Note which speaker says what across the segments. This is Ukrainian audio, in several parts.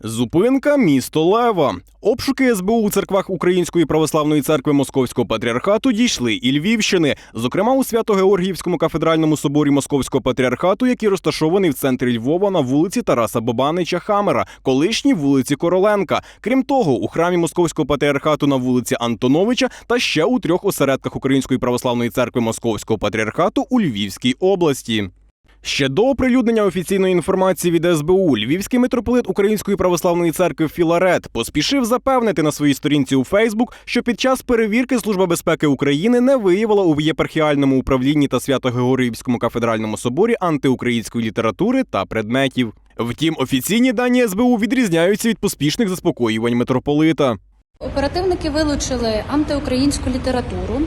Speaker 1: Зупинка місто Лева. Обшуки СБУ у церквах Української православної церкви Московського патріархату дійшли і Львівщини, зокрема у Свято-Георгіївському кафедральному соборі Московського патріархату, який розташований в центрі Львова на вулиці Тараса Бабанича Хамера, колишній вулиці Короленка. Крім того, у храмі Московського патріархату на вулиці Антоновича та ще у трьох осередках Української православної церкви Московського патріархату у Львівській області. Ще до оприлюднення офіційної інформації від СБУ львівський митрополит Української православної церкви Філарет поспішив запевнити на своїй сторінці у Фейсбук, що під час перевірки Служба безпеки України не виявила у єпархіальному управлінні та Свято-Георгіївському кафедральному соборі антиукраїнської літератури та предметів. Втім, офіційні дані СБУ відрізняються від поспішних заспокоювань митрополита.
Speaker 2: Оперативники вилучили антиукраїнську літературу,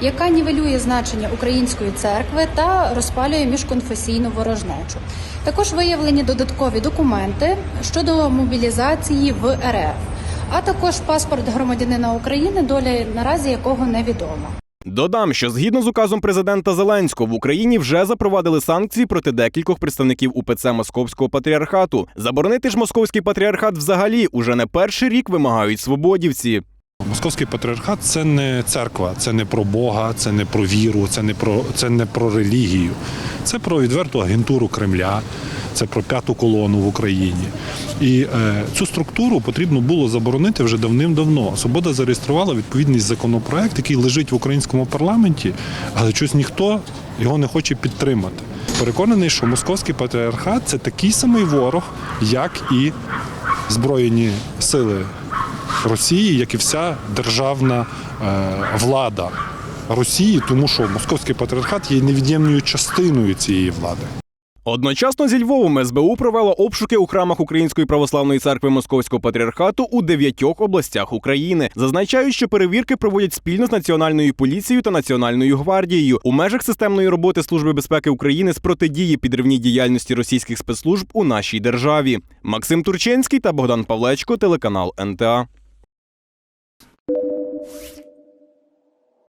Speaker 2: яка нівелює значення української церкви та розпалює міжконфесійну ворожнечу. Також виявлені додаткові документи щодо мобілізації в РФ, а також паспорт громадянина України, доля наразі якого невідома.
Speaker 1: Додам, що згідно з указом президента Зеленського в Україні вже запровадили санкції проти декількох представників УПЦ Московського патріархату. Заборонити ж московський патріархат взагалі уже не перший рік вимагають свободівці.
Speaker 3: Московський патріархат це не церква, це не про Бога, це не про віру, це не про це не про релігію. Це про відверту агентуру Кремля, це про п'яту колону в Україні. І е, цю структуру потрібно було заборонити вже давним-давно. Свобода зареєструвала відповідний законопроект, який лежить в українському парламенті, але щось ніхто його не хоче підтримати. Переконаний, що московський патріархат це такий самий ворог, як і збройні сили Росії, як і вся державна е, влада Росії, тому що московський патріархат є невід'ємною частиною цієї влади.
Speaker 1: Одночасно зі Львовом СБУ провела обшуки у храмах Української православної церкви Московського патріархату у дев'ятьох областях України. Зазначають, що перевірки проводять спільно з національною поліцією та національною гвардією у межах системної роботи Служби безпеки України з протидії підривній діяльності російських спецслужб у нашій державі. Максим Турчинський та Богдан Павлечко, телеканал НТА.